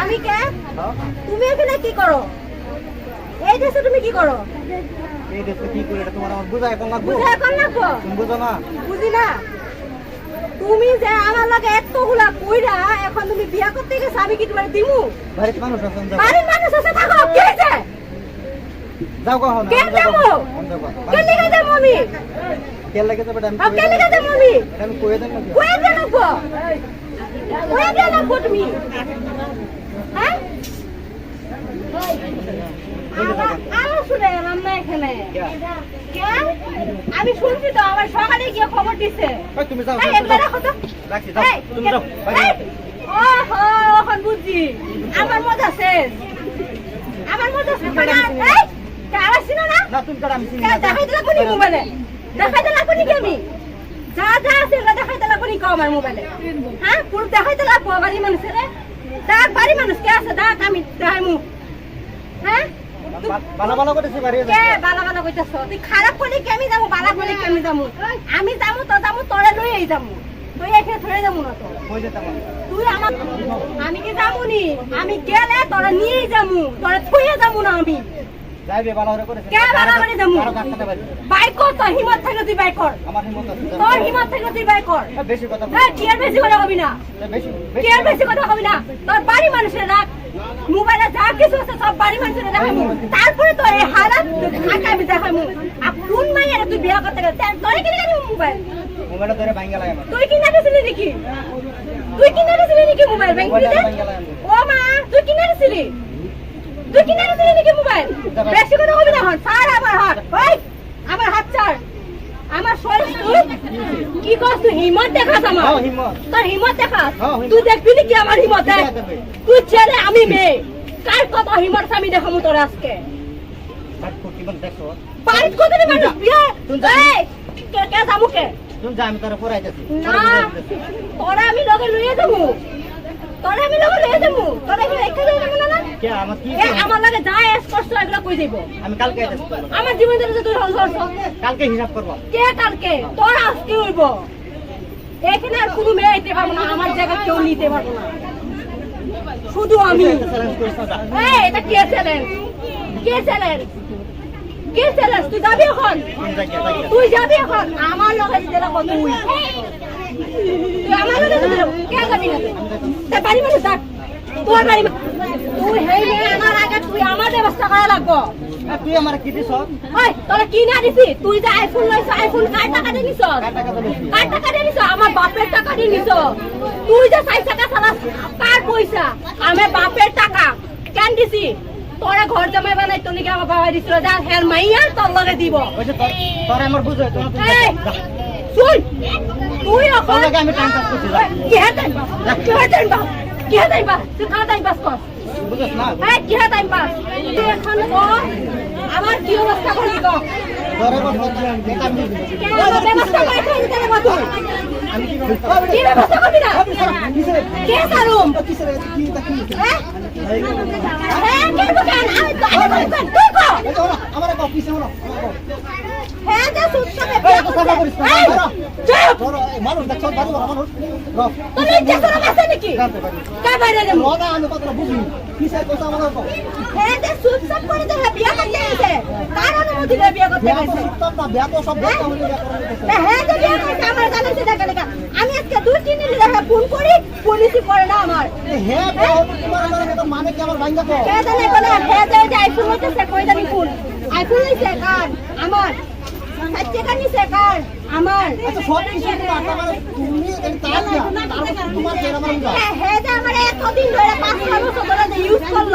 আমি কে? তুমি এখানে কি করো? এই দেশে তুমি কি করো? এই দেশে কি করে এটা তোমার আমার বুঝা এখন লাগবো? বুঝে এখন লাগবো? তুমি বুঝো না? বুঝি না। তুমি যে আমার লাগে এতগুলা কইরা এখন তুমি বিয়া করতে গেছো আমি কি তোমার দিমু? বাড়িতে মানুষ যাও বাড়ির মানুষ আছে থাকো। কে হয়েছে যাও কখন কে যাব। কে লিখে যাব আমি কে লাগে যাবে আমি আর কে লিখে যাব আমি আমি কয়ে দেন নাকি কয়ে দিয়ে লাগবো কয়ে দিয়ে লাগবো তুমি। হ্যাঁ আমার- আমার শুনে এলাম না এখানে কে? আমি শুনছি তো আমার সকালে গিয়ে খবর দিছে তুমি যাও রাখো তো। রাখছি যাও তুমি যাও বাড়ি এই, যাও। ওহো, এখন বুঝছি। আমার মজা শেষ। আমার মজা শেষ। এই, তা আবার না? না তুমি কার আমি চিনি না লাগবো নি মোবাইলে? দেখাইতে লাগবো নি কি আমি? যা যা আছে এগুলো দেখাইতে লাগবো নি কও আমার মোবাইলে? হ্যাঁ? পুরো দেখাইতে লাগবো বাড়ির মানুষেরে? দেখ, বাড়ির মানুষ কে আছে? দেখ, আমি দেখাইমু। হ্যাঁ? বা- বালা বালা করেছি বাড়ি কে বালা বালা কইতাছ তুই খারাপ করলে কি আমি যাব বালা করলে কি আমি আমি যাব তো যাব তোরে যাব। তুই এখানে ধরে না তো। কই যেতাম তুই আমার আমি কি যাব নি আমি গেলে তোরা নিয়েই যাব। তোরা থুয়ে যাব না আমি। যাইবে বালা করে করেছি। কে বালা করে যাব? আরও ডাক্তারটা বাড়ি বাইক কর তোর হিমত থাকে তুই বাইক কর। আমার হিম্মত আছে। তোর হিমত থাকে তুই বাইক কর। বেশি কথা হ্যাঁ কি আর বেশি কথা হবি না? এ, বেশি কি আর বেশি কথা হবি না? তোর বাড়ি মানুষের রাখ মোবাইলে যা কিছু আছে সব বাড়ি মানুষের দেখাবো তারপরে তো এই হারাত খাকা আমি দেখাবো। আর কোন মাইয়া তুই বিয়া করতে গেলে? তোর কিনে গেলি মোবাইল? মোবাইলটা ধরে ভাঙ্গা লাগে তুই কিনে গেছিলি নাকি? তুই কিনে গেছিলি নাকি মোবাইল ব্যাংক মোবাইলটা থেকে? ভাঙ্গা লাগে আমার। ও মা তুই কিনে গেছিলি তুই কিনে গেছিলি নাকি মোবাইল? বেশি কথা হবি না হন ছাড় আমার হাত ওই আমার হাত ছাড়। আমার শরীর তুই কি করছ তুই? হিম্মত দেখাস আমার? হ্যাঁ। তোর হিম্মত দেখাস? হ্যাঁ, তুই দেখবি নাকি আমার হিম্মত? দেখ। তুই ছেলে আমি মেয়ে। কার কত হিম্মত আমি দেখাবো তোর আজকে? হাত ফুটি দেখো? বাড়িত কত রে মানুষ বিয়ে? এই কে কে যাব কে? তুমি যা আমি তোরা পড়াইতেছি না তোরা আমি লগে লইয়ে যাব তোরা আমি লগে লইয়ে যাব তোরা কি রেখে যাই না না? কে আমার কি আমার লাগে যা এস করছ এগুলো কই যাইব? আমি কালকে আইতেছি আমার জীবন ধরে তুই হল করছ কালকে হিসাব করব। কে কালকে? তোর আজকে হইব। এখানে আর কোনো মেয়ে আইতে পারব না আমার জায়গা কেউ নিতে পারব না। শুধু আমি। এটা কে চ্যালেঞ্জ কে চ্যালেঞ্জ কে চ্যালেঞ্জ তুই যাবি এখন। তুই যাবি এখন? আমার লগে দিতে লাগবো তুই। আমার লগে দিতে লাগবো কে যাবি? না তা বাড়ি মানে যাক। তোর বাড়ি তুই হেই আমার আগে তুই আমার ব্যবস্থা করা লাগবো। তুই আমার কি দিছ ওই তোরা কি না দিছি? তুই যে আইফোন লইছ আইফোন কার টাকা দিয়ে নিছ কার টাকা দিয়ে নিছ আমার বাপের টাকা দিয়ে নিছ তুই যে সাই টাকা চালাস কার পয়সা? আমার বাপের টাকা কেন দিছি? তোরা ঘর জামাই বানাই তো নাকি আমার বাবা দিছিল। যা হের মাইয়া তোর লগে দিব। তোর আমার বুঝো তুই তুই এখন আমি time pass করছি, কি টাইম পাস কি টাইম পাস? কি টাইম পাস? তুই কার টাইম পাস কর? বুঝছ না? এই কি হাত টাইম পাস তুই এখন ক? আমার কি অবস্থা করবি ক তোরে বল আমি ব্যবস্থা করে খাই দিতে লাগবো তুই কি ব্যবস্থা করবি? না কে সারুম হ্যাঁ হ্যাঁ কে দোকান আমি তো? দোকান কো হ্যাঁ যা সুস্থ এই, এত সাফা করিস না, এই, ধরো। চুপ ধরো এই মানুষ দেখছ বাড়ি বড় মানুষ রফ তোর ইচ্ছা করে আছে নাকি জানতে পারি কে বাইরে আমি কো হ্যাঁ তো তো আমি বিয়া আমি আজকে দুই তিন দিন দেখা ফোন করি পুলিশই করে না আমার। হ্যাঁ মানে কি আমার ভাঙ্গা তো? বলে হ্যাঁ যে যে আইফোন কই জানি ফোন? আইফোন নিছে কার? আমার। আমার। আচ্ছা সব কিছু তোমার তুমি তার না তোমার কেন আমার হ্যাঁ হ্যাঁ আমার এতদিন ধরে পাঁচ বছর ধরে ইউজ করল